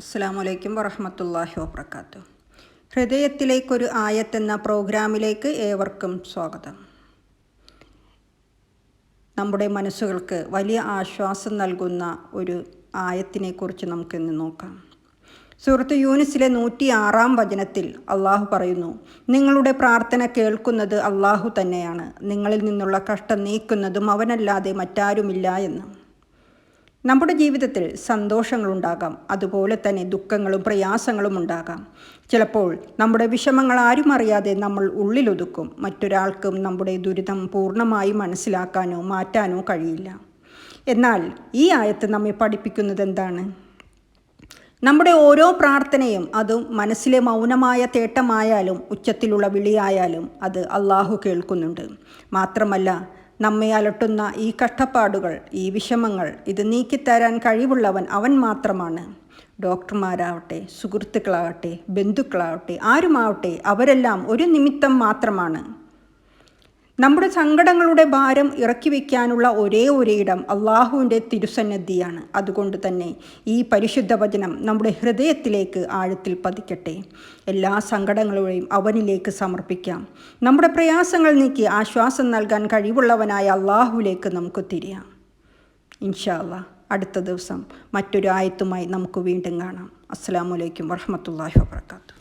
അസ്സാമലൈക്കും വറഹമത്തല്ലാഹി വാബർക്കാത്തു ഹൃദയത്തിലേക്കൊരു ആയത്തെന്ന പ്രോഗ്രാമിലേക്ക് ഏവർക്കും സ്വാഗതം. നമ്മുടെ മനസ്സുകൾക്ക് വലിയ ആശ്വാസം നൽകുന്ന ഒരു ആയത്തിനെക്കുറിച്ച് നമുക്കിന്ന് നോക്കാം. സുഹൃത്ത് യൂനിസിലെ നൂറ്റി ആറാം വചനത്തിൽ അള്ളാഹു പറയുന്നു നിങ്ങളുടെ പ്രാർത്ഥന കേൾക്കുന്നത് അള്ളാഹു തന്നെയാണ്. നിങ്ങളിൽ നിന്നുള്ള കഷ്ടം നീക്കുന്നതും അവനല്ലാതെ മറ്റാരുമില്ല എന്ന്. നമ്മുടെ ജീവിതത്തിൽ സന്തോഷങ്ങളുണ്ടാകാം. അതുപോലെ തന്നെ ദുഃഖങ്ങളും പ്രയാസങ്ങളും ഉണ്ടാകാം. ചിലപ്പോൾ നമ്മുടെ വിഷമങ്ങൾ ആരും അറിയാതെ നമ്മൾ ഉള്ളിലൊതുക്കും. മറ്റൊരാൾക്കും നമ്മുടെ ദുരിതം പൂർണമായി മനസ്സിലാക്കാനോ മാറ്റാനോ കഴിയില്ല. എന്നാൽ ഈ ആയത്ത് നമ്മെ പഠിപ്പിക്കുന്നത് എന്താണ്? നമ്മുടെ ഓരോ പ്രാർത്ഥനയും അതും മനസ്സിലെ മൗനമായ തേട്ടമായാലും ഉച്ചത്തിലുള്ള വിളിയായാലും അത് അള്ളാഹു കേൾക്കുന്നുണ്ട്. മാത്രമല്ല നമ്മെ അലട്ടുന്ന ഈ കഷ്ടപ്പാടുകൾ ഈ വിഷമങ്ങൾ ഇത് നീക്കിത്തരാൻ കഴിവുള്ളവൻ അവൻ മാത്രമാണ്. ഡോക്ടർമാരാവട്ടെ സുഹൃത്തുക്കളാവട്ടെ ബന്ധുക്കളാവട്ടെ ആരുമാവട്ടെ അവരെല്ലാം ഒരു നിമിത്തം മാത്രമാണ്. നമ്മുടെ സങ്കടങ്ങളുടെ ഭാരം ഇറക്കി വയ്ക്കാനുള്ള ഒരേ ഒരേ ഇടം അള്ളാഹുവിന്റെ തിരുസന്നദ്ധിയാണ് അതുകൊണ്ട് തന്നെ ഈ പരിശുദ്ധ വചനം നമ്മുടെ ഹൃദയത്തിലേക്ക് ആഴത്തിൽ പതിക്കട്ടെ. എല്ലാ സങ്കടങ്ങളെയും അവനിലേക്ക് സമർപ്പിക്കാം. നമ്മുടെ പ്രയാസങ്ങൾ നീക്കി ആശ്വാസം നൽകാൻ കഴിവുള്ളവനായ അള്ളാഹുവിലേക്ക് നമുക്ക് തിരിയാം. ഇൻഷാല്ല അടുത്ത ദിവസം മറ്റൊരു ആയത്തുമായി നമുക്ക് വീണ്ടും കാണാം. അസ്സാം വലൈക്കും വർഹമത്തല്ലാഹി വാബർക്കാത്തു